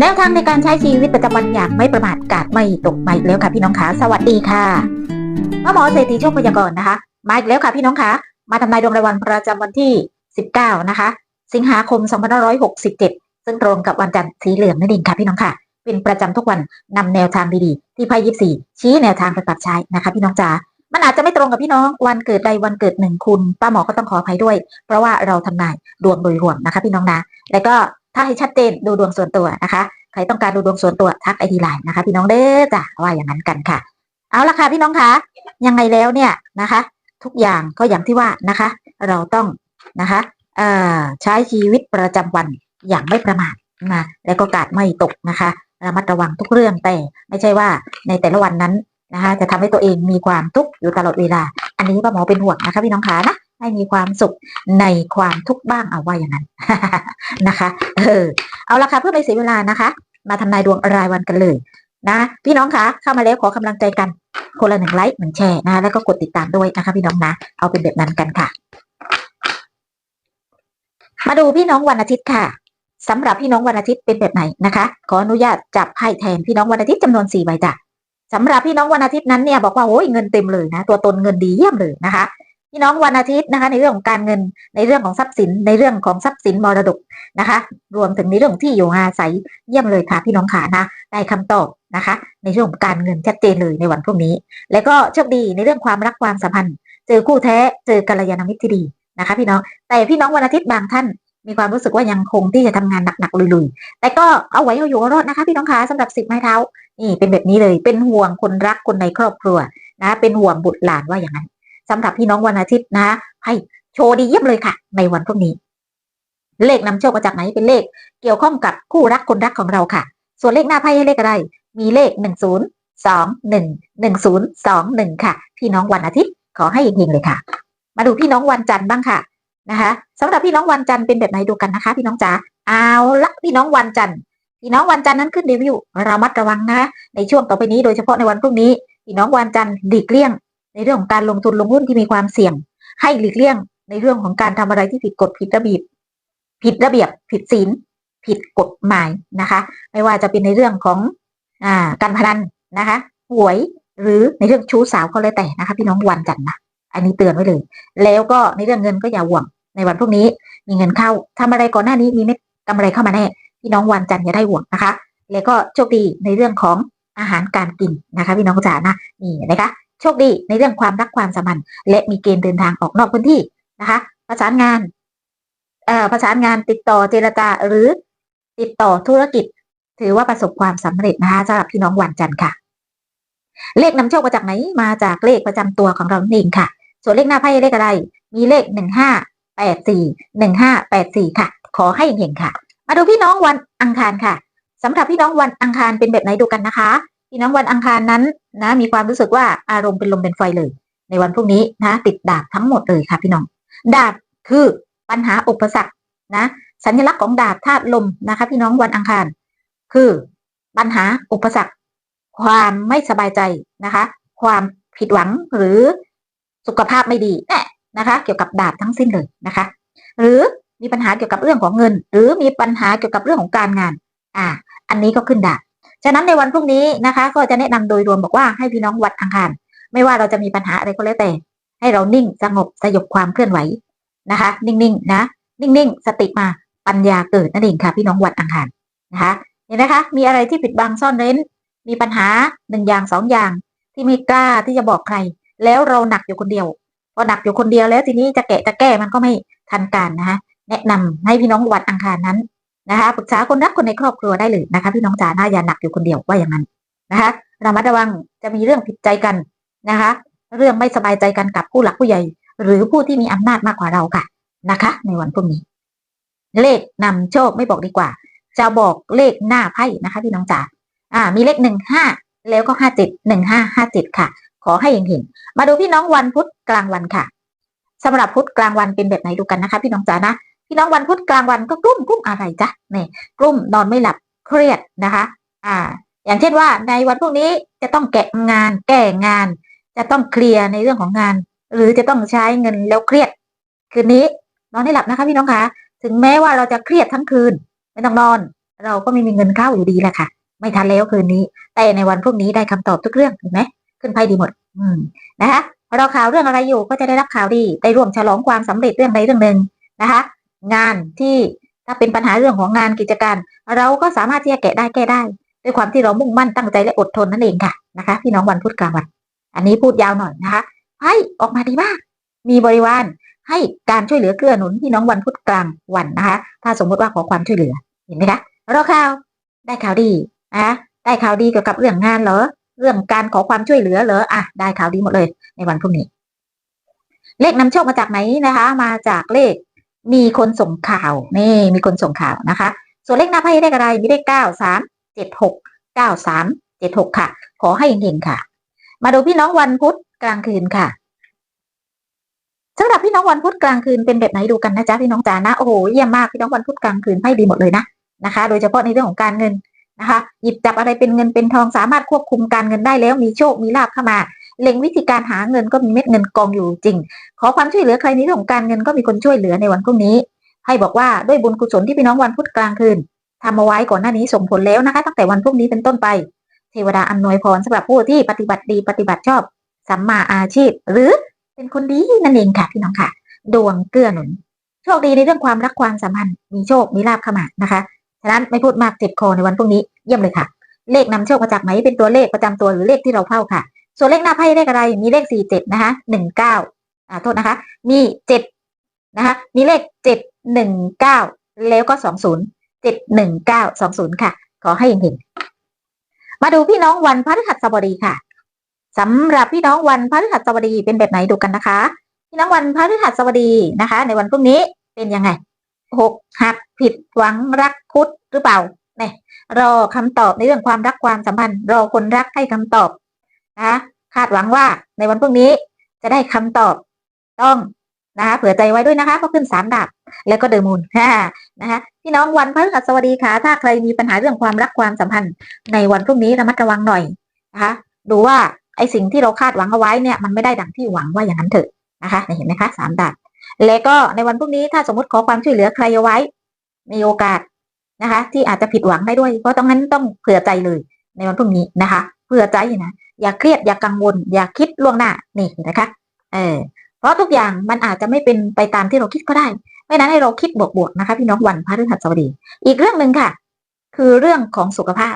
แนวทางในการใช้ชีวิตประจำวันอย่างไม่ประมาทกาดไม่ตกมาอีกแล้วค่ะพี่น้องคะสวัสดีค่ะแม่หมอเศรษฐีโชคพยากรณ์นะคะมาอีกแล้วค่ะพี่น้องคะมาทำนายดวงรายวันประจำวันที่ 19 นะคะ สิงหาคม 2567 ซึ่งตรงกับวันจันทร์สีเหลืองนั่นเองค่ะพี่น้องค่ะ เป็นประจำทุกวันนำแนวทางดีๆ ที่ไพ่ยิปซีชี้แนวทางไปปรับใช้นะคะพี่น้องจ๋ามันอาจจะไม่ตรงกับพี่น้องวันเกิดใดวันเกิดหนึ่งคุณ ป้าหมอก็ต้องขออภัยด้วย เพราะว่าเราทำนายดวงโดยรวมนะคะพี่น้องนะแล้วก็ ถ้าให้ชัดเจนดูดวงส่วนตัวนะคะ ใครต้องการดูดวงส่วนตัวทักไอทีไลน์นะคะ พี่น้องเด้อจ้ะว่าอย่างนั้นกันค่ะ เอาละค่ะพี่น้องคะยังไงแล้วเนี่ยนะคะ ทุกอย่างก็อย่างที่ว่านะคะ เราต้องนะคะเอ่อใช้ชีวิตประจำวันอย่างไม่ประมาทนะและก็กาดไม่ตกนะคะระมัดระวังทุกเรื่องแต่ไม่ใช่ว่าในแต่ละวันนั้นนะคะ จะทำให้ตัวเองมีความทุกข์อยู่ตลอดเวลา อันนี้ป้าหมอเป็นห่วงนะคะพี่น้องคะนะ ให้มีความสุขในความทุกข์บ้างเอาว่าอย่างนั้นนะคะ เออ เอาละค่ะเพื่อไม่เสียเวลานะคะ มาทำนายดวงรายวันกันเลยนะพี่น้องคะเข้ามาแล้วขอกำลังใจกัน คนละหนึ่งไลค์หนึ่งแชร์นะแล้วก็กดติดตามด้วยนะคะพี่น้องนะ เอาเป็นแบบนั้นกันค่ะ มาดูพี่น้องวันอาทิตย์ค่ะสำหรับพี่น้องวันอาทิตย์เป็นแบบไหนนะคะ ขออนุญาตจับให้แทนพี่น้องวันอาทิตย์จำนวนสี่ใบจ้ะสำหรับพี่น้องวันอาทิตย์นั้นเนี่ยบอกว่าโอ้ยเงินเต็มเลยนะ ตัวตนเงินดีเยี่ยมเลยนะคะ พี่น้องวันอาทิตย์นะคะ ในเรื่องของการเงินในเรื่องของทรัพย์สิน ในเรื่องของทรัพย์สินมรดกนะคะ รวมถึงในเรื่องที่อยู่อาศัยเยี่ยมเลยค่ะพี่น้องขานะได้คำตอบนะคะ ในเรื่องของการเงินชัดเจนเลยในวันพรุ่งนี้ แล้วก็โชคดีในเรื่องความรักความสัมพันธ์ เจอคู่แท้เจอกัลยาณมิตรที่ดีนะคะ พี่น้องแต่พี่น้องวันอาทิตย์บางท่านมีความรู้สึกว่ายังคงที่จะทำงานหนักๆลุยๆ แต่ก็เอาไว้เอาอยู่เอารอดนะคะ พี่น้องขาสำหรับสิบไม้เท้านี่เป็นแบบนี้เลยเป็นห่วงคนรักคนในครอบครัวนะ เป็นห่วงบุตรหลานว่าอย่างนั้น สำหรับพี่น้องวันอาทิตย์นะให้โชว์ดีเยี่ยมเลยค่ะ ในวันพรุ่งนี้ เลขนำโชคมาจากไหนเป็นเลข เกี่ยวข้องกับคู่รักคนรักของเราค่ะ ส่วนเลขหน้าไพ่ให้เลขอะไร มีเลขหนึ่งศูนย์สองหนึ่งหนึ่งศูนย์สองหนึ่งค่ะ พี่น้องวันอาทิตย์ขอให้เฮงเลยค่ะ มาดูพี่น้องวันจันทร์บ้างค่ะนะคะสำหรับพี่น้องวันจันทร์เป็นแบบไหนดูกันนะคะ พี่น้องจ๋าเอาละพี่น้องวันจันทร์พี่น้องวันจันทร์นั้นขึ้นรีวิวเรามัดระวังนะในช่วงต่อไปนี้โดยเฉพาะในวันพรุ่งนี้ พี่น้องวันจันทร์หลีกเลี่ยง ในเรื่องของการลงทุนลงหุ้นที่มีความเสี่ยง ให้หลีกเลี่ยง ในเรื่องของการทำอะไรที่ผิดกฎผิดระเบียบผิดระเบียบ ผิดศีลผิดกฎหมายนะคะ ไม่ว่าจะเป็นในเรื่องของอ่าการพนันนะคะหวยหรือในเรื่องชู้สาวก็แล้วแต่นะคะ พี่น้องวันจันทร์นะอันนี้เตือนไว้เลย แล้วก็ในเรื่องเงินก็อย่าห่วง ในวันพรุ่งนี้มีเงินเข้าทำอะไรก่อนหน้านี้มีเม็ดกำไรเข้ามาแน่พี่น้องวันจันทร์อย่าได้ห่วงนะคะ แล้วก็โชคดีในเรื่องของอาหารการกินนะคะ พี่น้องจ๋านะนี่นะคะ โชคดีในเรื่องความรักความสัมพันธ์ และมีเกณฑ์เดินทางออกนอกพื้นที่นะคะ ประสานงานเอ่อประสานงานติดต่อเจรจาหรือติดต่อธุรกิจ ถือว่าประสบความสำเร็จนะคะสำหรับพี่น้องวันจันทร์ค่ะ เลขนำโชคมาจากไหนมาจากเลขประจำตัวของเราเองค่ะ ส่วนเลขหน้าไพ่เลขอะไร มีเลขหนึ่งห้าแปดสี่หนึ่งห้าแปดสี่ค่ะ ขอให้เห็นค่ะ มาดูพี่น้องวันอังคารค่ะสำหรับพี่น้องวันอังคารเป็นแบบไหนดูกันนะคะ พี่น้องวันอังคารนั้นนะมีความรู้สึกว่าอารมณ์เป็นลมเป็นไฟเลย ในวันพรุ่งนี้นะ ติดดาบทั้งหมดเลยค่ะ พี่น้อง ดาบคือปัญหาอุปสรรคนะ สัญลักษณ์ของดาบธาตุลมนะคะ พี่น้องวันอังคาร คือปัญหาอุปสรรค ความไม่สบายใจนะคะ ความผิดหวังหรือสุขภาพไม่ดีแน่นะคะ เกี่ยวกับดาบทั้งสิ้นเลยนะคะ หรือมีปัญหาเกี่ยวกับเรื่องของเงิน หรือมีปัญหาเกี่ยวกับเรื่องของการงาน อ่า อันนี้ก็ขึ้นดาบ ฉะนั้นในวันพรุ่งนี้นะคะ ก็จะแนะนำโดยรวมบอกว่าให้พี่น้องวัดอังคาร ไม่ว่าเราจะมีปัญหาอะไรก็แล้วแต่ ให้เรานิ่งสงบสยบความเคลื่อนไหวนะคะ นิ่งๆนะ นิ่งๆ สติมาปัญญาเกิดนั่นเองค่ะ พี่น้องวัดอังคารนะคะเห็นไหมคะ มีอะไรที่ปิดบังซ่อนเร้น มีปัญหาหนึ่งอย่างสองอย่าง ที่ไม่กล้าที่จะบอกใคร แล้วเราหนักอยู่คนเดียวพอหนักอยู่คนเดียวแล้วทีนี้จะแกะจะแก้มันก็ไม่ทันการนะคะแนะนำให้พี่น้องวัดอังคารนั้น นะคะปรึกษาคนรักคนในครอบครัวได้เลยนะคะพี่น้องจ๋าหน้าอย่าหนักอยู่คนเดียวว่าอย่างนั้นนะคะระมัดระวังจะมีเรื่องผิดใจกันนะคะ เรื่องไม่สบายใจกันกับผู้หลักผู้ใหญ่ หรือผู้ที่มีอำนาจมากกว่าเราค่ะนะคะ ในวันพรุ่งนี้ เลขนำโชคไม่บอกดีกว่า จะบอกเลขหน้าไพ่นะคะ พี่น้องจ๋าอ่า มีเลขหนึ่งห้าแล้วก็ห้าเจ็ดหนึ่งห้าห้าเจ็ดค่ะ ขอให้เห็นๆมาดูพี่น้องวันพุธกลางวันค่ะสำหรับพุธกลางวันเป็นแบบไหนดูกันนะคะ พี่น้องจ๋านะ พี่น้องวันพุธกลางวันก็กลุ้มกลุ้มอะไรจ๊ะเนี่ยกลุ้มนอนไม่หลับเครียดนะคะ อ่า อย่างเช่นว่าในวันพวกนี้จะต้องแกะงาน แก้งาน จะต้องเคลียร์ในเรื่องของงาน หรือจะต้องใช้เงินแล้วเครียด คืนนี้นอนให้หลับนะคะ พี่น้องคะถึงแม้ว่าเราจะเครียดทั้งคืน ไม่ต้องนอน เราก็ไม่มีเงินเข้าอยู่ดีแหละค่ะ ไม่ทันแล้วคืนนี้ แต่ในวันพรุ่งนี้ได้คำตอบทุกเรื่องเห็นไหมขึ้นไพ่ดีหมด อืมนะคะรอข่าวเรื่องอะไรอยู่ก็จะได้รับข่าวดีได้ร่วมฉลองความสำเร็จเรื่องใดเรื่องหนึ่งนะคะ งานที่ถ้าเป็นปัญหาเรื่องของงานกิจการ เราก็สามารถที่จะแกะได้แก้ได้ ด้วยความที่เรามุ่งมั่นตั้งใจและอดทนนั่นเองค่ะนะคะพี่น้องวันพุธกลางวัน อันนี้พูดยาวหน่อยนะคะให้ออกมาดีมาก มีบริวารให้การช่วยเหลือเกื้อหนุนพี่น้องวันพุธกลางวันนะคะ ถ้าสมมติว่าขอความช่วยเหลือเห็นไหมคะรอข่าว ได้ข่าวดีนะคะได้ข่าวดีเกี่ยวกับเรื่องงานเหรอ เรื่องการขอความช่วยเหลือเหรออะได้ข่าวดีหมดเลย ในวันพรุ่งนี้ เลขนำโชคมาจากไหนนะคะ มาจากเลข มีคนส่งข่าวนี่มีคนส่งข่าวนะคะ ส่วนเลขหน้าไพ่เลขอะไรมีเลขเก้าสามเจ็ดหกเก้าสามเจ็ดหกค่ะ ขอให้เห็นๆค่ะ มาดูพี่น้องวันพุธกลางคืนค่ะสำหรับพี่น้องวันพุธกลางคืนเป็นแบบไหนดูกันนะจ๊ะพี่น้องจ๋านะโอ้โหเยี่ยมมากพี่น้องวันพุธกลางคืนไพ่ดีหมดเลยนะนะคะ โดยเฉพาะในเรื่องของการเงินนะคะ หยิบจับอะไรเป็นเงินเป็นทองสามารถควบคุมการเงินได้แล้วมีโชคมีลาภเข้ามา เล็งวิธีการหาเงินก็มีเม็ดเงินกองอยู่จริง ขอความช่วยเหลือใครในเรื่องของการเงินก็มีคนช่วยเหลือในวันพรุ่งนี้ ให้บอกว่าด้วยบุญกุศลที่พี่น้องวันพุธกลางคืนทำเอาไว้ก่อนหน้านี้ส่งผลแล้วนะคะ ตั้งแต่วันพรุ่งนี้เป็นต้นไป เทวดาอำนวยพรสำหรับผู้ที่ปฏิบัติดีปฏิบัติชอบสัมมาอาชีพ หรือเป็นคนดีนั่นเองค่ะพี่น้องค่ะ ดวงเกื้อหนุน โชคดีในเรื่องความรักความสัมพันธ์มีโชคมีลาภเข้ามานะคะฉะนั้นไม่พูดมากเจ็บคอในวันพรุ่งนี้เยี่ยมเลยค่ะ เลขนำโชคมาจากไหนเป็นตัวเลขประจำตัวหรือเลขที่เราเฝ้าค่ะ ส่วนเลขหน้าไพ่เลขอะไร มีเลขสี่เจ็ดนะคะหนึ่งเก้าอ่าโทษนะคะ มีเจ็ดนะคะมีเลขเจ็ดหนึ่งเก้าแล้วก็สองศูนย์เจ็ดหนึ่งเก้าสองศูนย์ค่ะ ขอให้เห็นมาดูพี่น้องวันพฤหัสบดีค่ะสำหรับพี่น้องวันพฤหัสบดีเป็นแบบไหนดูกันนะคะ พี่น้องวันพฤหัสบดีนะคะ ในวันพรุ่งนี้เป็นยังไงหกหักผิดหวังรักคุดหรือเปล่าเนี่ยรอคำตอบในเรื่องความรักความสัมพันธ์ รอคนรักให้คำตอบ นะคาดหวังว่าในวันพรุ่งนี้จะได้คำตอบต้องนะคะเผื่อใจไว้ด้วยนะคะเพราะขึ้นสามดาบแล้วก็เดอมูลนะคะพี่น้องวันพฤหัสบดีค่ะถ้าใครมีปัญหาเรื่องความรักความสัมพันธ์ ในวันพรุ่งนี้ระมัดระวังหน่อยนะคะดูว่าไอสิ่งที่เราคาดหวังเอาไว้เนี่ยมันไม่ได้ดังที่หวังว่าอย่างนั้นเถอะนะคะเห็นไหมคะสามดาบแล้วก็ในวันพรุ่งนี้ถ้าสมมติขอความช่วยเหลือใครเอาไว้ มีโอกาสนะคะ ที่อาจจะผิดหวังได้ด้วย เพราะต้องนั้นต้องเผื่อใจเลยในวันพรุ่งนี้นะคะ เผื่อใจนะ อย่าเครียดอย่ากังวล อย่าคิดล่วงหน้านี่นะคะ เออเพราะทุกอย่างมันอาจจะไม่เป็นไปตามที่เราคิดก็ได้ ไม่นั้นให้เราคิดบวกๆนะคะ พี่น้องวันพฤหัสบดี อีกเรื่องหนึ่งค่ะ คือเรื่องของสุขภาพ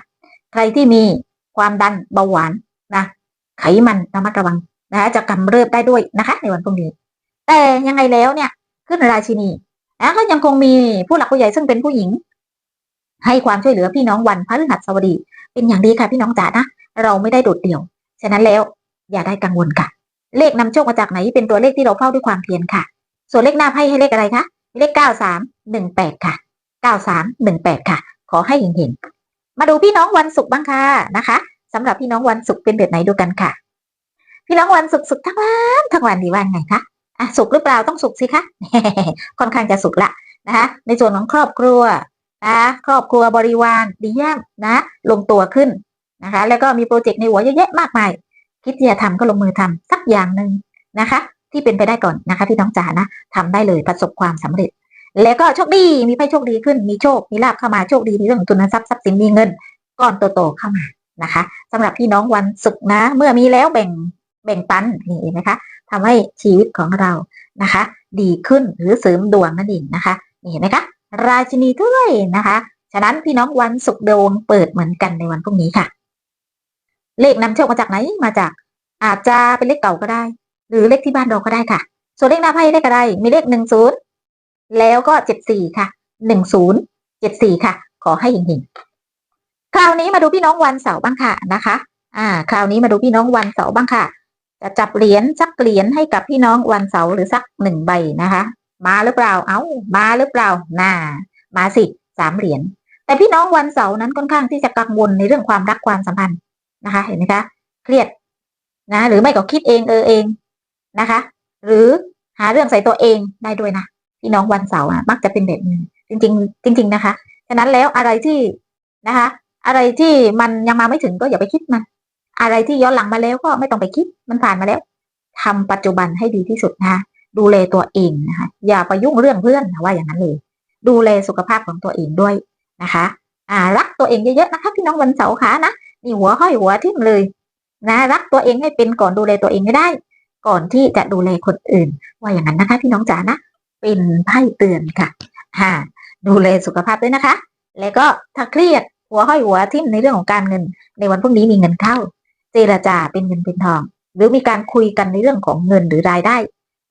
ใครที่มีความดันเบาหวานนะไขมันระมัดระวังนะคะจะกำเริบได้ด้วยนะคะ ในวันพรุ่งนี้ แต่ยังไงแล้วเนี่ยขึ้นราชินีนะก็ยังคงมีผู้หลักผู้ใหญ่ซึ่งเป็นผู้หญิง ให้ความช่วยเหลือพี่น้องวันพฤหัสบดี เป็นอย่างดีค่ะพี่น้องจ๋านะเราไม่ได้โดดเดี่ยว ฉะนั้นแล้วอย่าได้กังวลค่ะ เลขนำโชคมาจากไหนเป็นตัวเลขที่เราเฝ้าด้วยความเพียรค่ะ ส่วนเลขหน้าไพ่ให้เลขอะไรคะเลขเก้าสามหนึ่งแปดค่ะเก้าสามหนึ่งแปดค่ะ ขอให้เห็นๆมาดูพี่น้องวันศุกร์บ้างค่ะนะคะสำหรับพี่น้องวันศุกร์เป็นแบบไหนดูกันค่ะ พี่น้องวันศุกร์ศุกร์ทั้งวันทั้งวันดีว่าไงคะอะสุขหรือเปล่าต้องสุขสิคะค่อนข้างจะสุขละนะคะในส่วนของครอบครัวนะครอบครัวบริวารดีเยี่ยมนะ ลงตัวขึ้น นะคะ แล้วก็มีโปรเจกต์ในหัวเยอะแยะมากมาย คิดที่จะทำก็ลงมือทำสักอย่างหนึ่งนะคะ ที่เป็นไปได้ก่อนนะคะพี่น้องจ๋านะทำได้เลยประสบความสำเร็จ แล้วก็โชคดีมีไพ่โชคดีขึ้นมีโชคมีลาบเข้ามาโชคดีในเรื่องของทุนทรัพย์ทรัพย์สินมีเงินก้อนโตๆเข้ามานะคะสำหรับพี่น้องวันศุกร์นะ เมื่อมีแล้วแบ่งแบ่งปันนี่เห็นไหมคะทำให้ชีวิตของเรานะคะ ดีขึ้นหรือเสริมดวงนั่นเองนะคะนี่เห็นไหมคะ ราชินีถ้วยนะคะ ฉะนั้นพี่น้องวันศุกร์ดวงเปิดเหมือนกันในวันพรุ่งนี้ค่ะ เลขนำโชคมาจากไหนมาจาก อาจจะเป็นเลขเก่าก็ได้ หรือเลขที่บ้านเราก็ได้ค่ะ ส่วนเลขหน้าไพ่เลขอะไรมีเลขหนึ่งศูนย์แล้วก็เจ็ดสี่ค่ะหนึ่งศูนย์เจ็ดสี่ค่ะ ขอให้เห็นๆคราวนี้มาดูพี่น้องวันเสาร์บ้างค่ะนะคะ อ่า คราวนี้มาดูพี่น้องวันเสาร์บ้างค่ะ จะจับเหรียญสักเหรียญให้กับพี่น้องวันเสาร์หรือสักหนึ่งใบนะคะ มาหรือเปล่า เอา้า มาหรือเปล่า น่า มาสิสามเหรียญ แต่พี่น้องวันเสาร์นั้นค่อนข้างที่จะกังวลในเรื่องความรักความสัมพันธ์ นะคะ เห็นไหมคะ เครียดนะ หรือไม่ก็คิดเองเออเองนะคะ หรือหาเรื่องใส่ตัวเองได้ด้วยนะพี่น้องวันเสาร์อะมักจะเป็นแบบนี้จริง ๆ จริง ๆ นะคะฉะนั้นแล้วอะไรที่นะคะ อะไรที่มันยังมาไม่ถึงก็อย่าไปคิดมัน อะไรที่ย้อนหลังมาแล้วก็ไม่ต้องไปคิดมันผ่านมาแล้วทำปัจจุบันให้ดีที่สุดนะคะดูแลตัวเองนะคะ อย่าไปยุ่งเรื่องเพื่อนนะว่าอย่างนั้นเลย ดูแลสุขภาพของตัวเองด้วยนะคะ อ่ารักตัวเองเยอะๆนะคะพี่น้องวันเสาร์ขานะ นี่หัวห้อยหัวทิ่มเลย นะรักตัวเองให้เป็นก่อนดูแลตัวเองให้ได้ ก่อนที่จะดูแลคนอื่น ว่าอย่างนั้นนะคะ พี่น้องจ๋านะเป็นไพ่เตือนค่ะฮ่าดูแลสุขภาพด้วยนะคะ แล้วก็ถ้าเครียดหัวห้อยหัวทิ่มในเรื่องของการเงิน ในวันพรุ่งนี้มีเงินเข้า เจรจาเป็นเงินเป็นทอง หรือมีการคุยกันในเรื่องของเงินหรือรายได้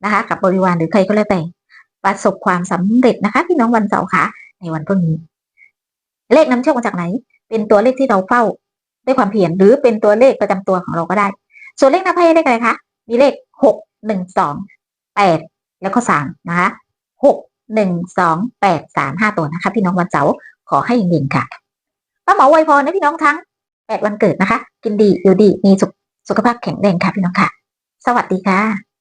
นะคะ กับบริวารหรือใครก็แล้วแต่ประสบความสำเร็จนะคะ พี่น้องวันเสาร์ค่ะ ในวันพรุ่งนี้ เลขนำโชคมาจากไหน เป็นตัวเลขที่เราเฝ้า ด้วยความเพียรหรือเป็นตัวเลขประจำตัวของเราก็ได้ ส่วนเลขหน้าไพ่เลขอะไรคะมีเลขหกหนึ่งสองแปดแล้วก็สามนะคะหกหนึ่งสองแปดสามห้าตัวนะคะ พี่น้องวันเสาร์ขอให้เย็นค่ะป้าหมอไวยพรนะพี่น้องทั้งแปดวันเกิดนะคะ กินดีอยู่ดีมีสุขสุขภาพแข็งแรงค่ะพี่น้องค่ะ สวัสดีค่ะ